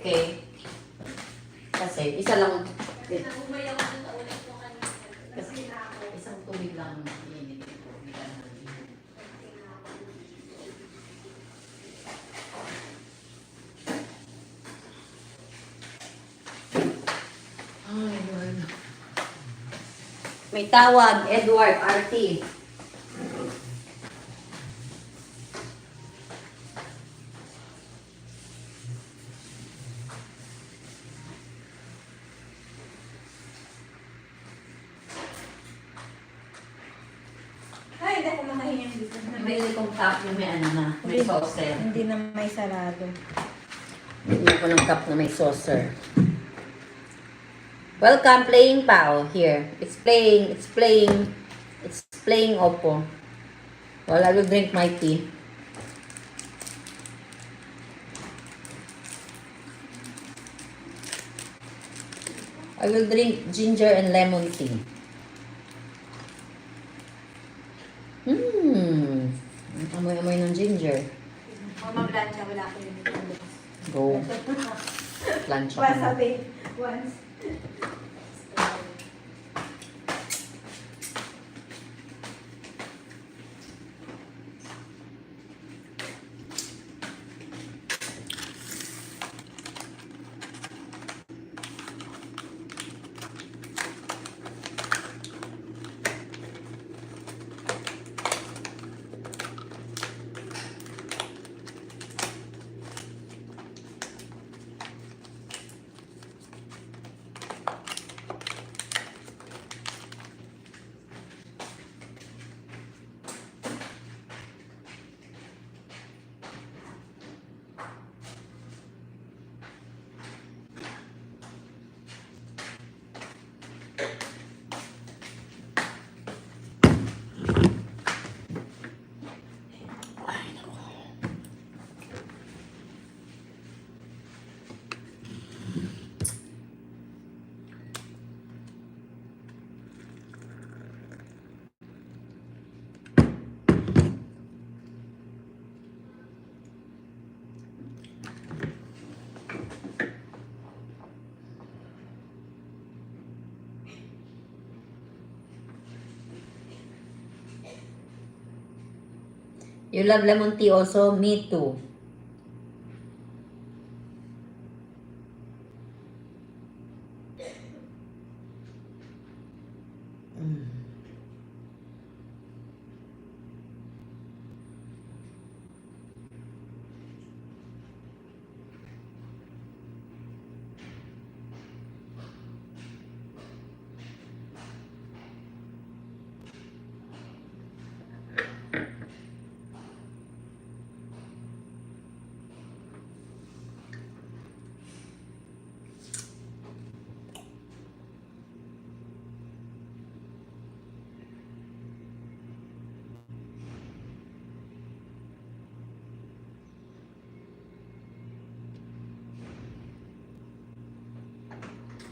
Okay? Kasi isa lang, Nagumay ako sa ulit ko kanina. Kasi isang tubig lang. May tawag, Edward RT. Ay, hindi ako makahinga dito. Nabili kong cup na may ano na, may saucer. Hindi na may sarado. Bili ko ng cup na may saucer. Welcome, playing pal. Here. It's playing, it's playing, it's playing Oppo. Well, I will drink my tea. I will drink ginger and lemon tea. Hmm. Ang Amoy-amoy ng ginger. Kung mablansya, wala ko dito. Go. Plancha ko na. Wasabi. Once. You love lemon tea also? Me too.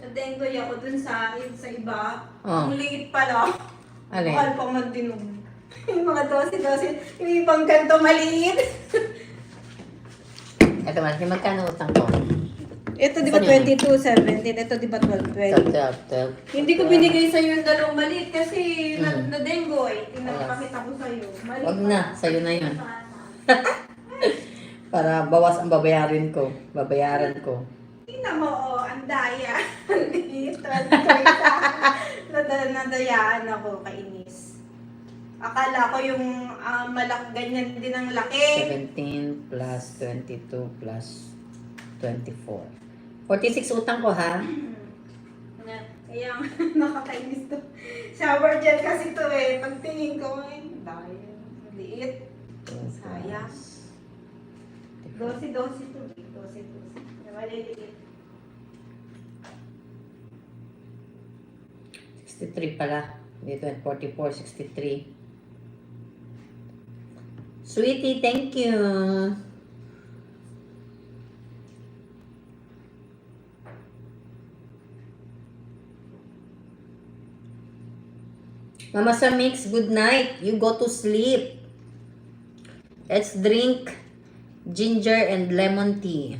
Nadengoy ako dun sa, sa iba. Oh. Ang liit pala. Alin? Mahal pa man din. oh. Yung mga dosi-dosi. Yung ibang ganito maliit. Ito man, magkano utang ko? Ito di ba Saan yun? 22.17? Ito di ba 12.20? Tap, tap, tap. Hindi ko binigay sa yung dalawang maliit kasi na, Hmm. na-dengoy. Tingnan Alas. pakita ko sa'yo. Maliit Wag na, sa'yo na yun. Para bawas ang babayarin ko. Babayaran ko. Tingnan mo, daya. Nada- Nadayaan ako, kainis. Akala ko yung ah, malak ganyan din ang laki. 17 plus 22 plus 24. 46 utang ko ha. Nga, Kaya nakakainis to. Shower gel kasi to eh. Pagtingin ko, ay, daya. Liit. Sayang. Dosi-dosi to. eh. Dosi-dosi. Maliliit. 63 pala. Dito 44, 63. Sweetie, thank you. Mama sa mix, good night. You go to sleep. Let's drink ginger and lemon tea.